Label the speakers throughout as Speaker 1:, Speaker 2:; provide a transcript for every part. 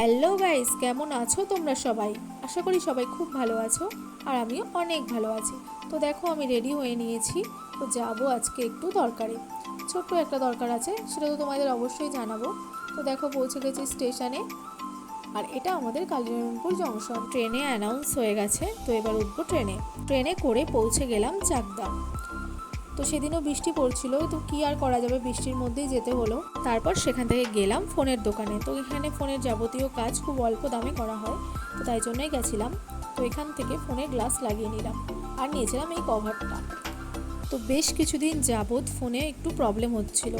Speaker 1: Hello guys, কেমন আছো তোমরা সবাই? আশা করি সবাই খুব ভালো আছো আর আমিও অনেক ভালো আছি। তো দেখো আমি রেডি হয়ে নিয়েছি, তো যাব আজকে একটু দরকারে। ছোট্ট একটা দরকার আছে, সেটা তো তোমাদের অবশ্যই জানাব। তো দেখো পৌঁছে গেছি স্টেশনে। আর এটা আমাদের কালিরামপুর জংশন। ট্রেনে অ্যানাউন্স হয়ে গেছে, তো এবার উঠবো ট্রেনে। ট্রেনে করে পৌঁছে গেলাম চাকদা। তো সেদিনও বৃষ্টি পড়ছিল, তো কি আর করা যাবে? বৃষ্টির মধ্যেই যেতে হলো। তারপর সেখান থেকে গেলাম ফোনের দোকানে। তো এখানে ফোনের যাবতীয় কাজ খুব অল্প দামে করা হয়, তো তাই জন্যই গেছিলাম। তো এখান থেকে ফোনের গ্লাস লাগিয়ে নিলাম আর নিয়েছিলাম এই কভারটা। তো বেশ কিছুদিন যাবৎ ফোনে একটু প্রবলেম হচ্ছিল।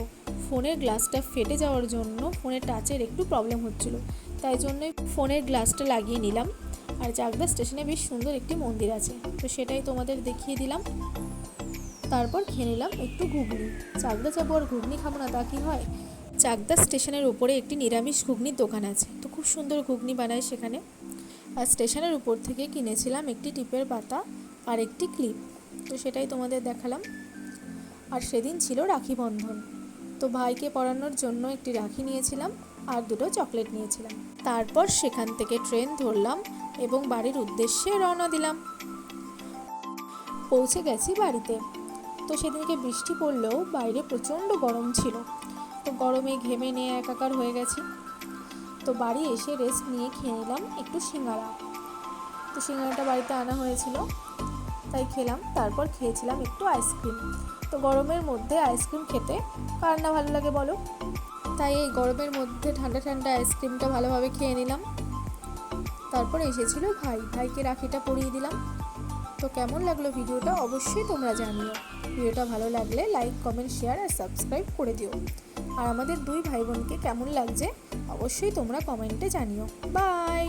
Speaker 1: ফোনের গ্লাসটা ফেটে যাওয়ার জন্য ফোনের টাচের একটু প্রবলেম হচ্ছিল। তাই জন্যই ফোনের গ্লাসটা লাগিয়ে নিলাম। আর চাকদা স্টেশনে বেশ সুন্দর একটি মন্দির আছে। তো সেটাই তোমাদের দেখিয়ে দিলাম। তারপর খেয়ে নিলাম একটু ঘুগনি। চাকদা যাব আর ঘুগনি খাব না, তা কি হয়? চাকদা স্টেশনের উপরে একটি নিরামিষ ঘুগনির দোকান আছে। তো খুব সুন্দর ঘুগনি বানায় সেখানে। আর স্টেশনের উপর থেকে কিনেছিলাম একটি টিপের পাতা আর একটি ক্লিপ। তো সেটাই তোমাদের দেখালাম। আর সেদিন ছিল রাখি বন্ধন। তো ভাইকে পরানোর জন্য একটি রাখি নিয়েছিলাম আর দুটো চকলেট নিয়েছিলাম। তারপর সেখান থেকে ট্রেন ধরলাম এবং বাড়ির উদ্দেশ্যে রওনা দিলাম। পৌঁছে গেছি বাড়িতে। তো সেদিনকে বৃষ্টি পড়লেও বাইরে প্রচণ্ড গরম ছিল। তো গরমে ঘেমে নিয়ে একাকার হয়ে গেছি। তো বাড়ি এসে রেস্ট নিয়ে খেয়ে নিলাম একটু সিঙ্গারা। তো সিঙ্গারাটা বাড়িতে আনা হয়েছিল, তাই খেলাম। তারপর খেয়েছিলাম একটু আইসক্রিম তো গরমের মধ্যে আইসক্রিম খেতে কার না ভালো লাগে বলো? তাই এই গরমের মধ্যে ঠান্ডা ঠান্ডা আইসক্রিমটা ভালোভাবে খেয়ে নিলাম। তারপর এসেছিল ভাই। ভাইকে রাখিটা পরিয়ে দিলাম। তো কেমন লাগল ভিডিওটা অবশ্যই তোমরা জানিও। ভিডিওটা ভালো লাগলে লাইক, কমেন্ট, শেয়ার আর সাবস্ক্রাইব করে দিও। আর আমাদের দুই ভাই বোনকে কেমন লাগছে অবশ্যই তোমরা কমেন্টে জানিও। বাই!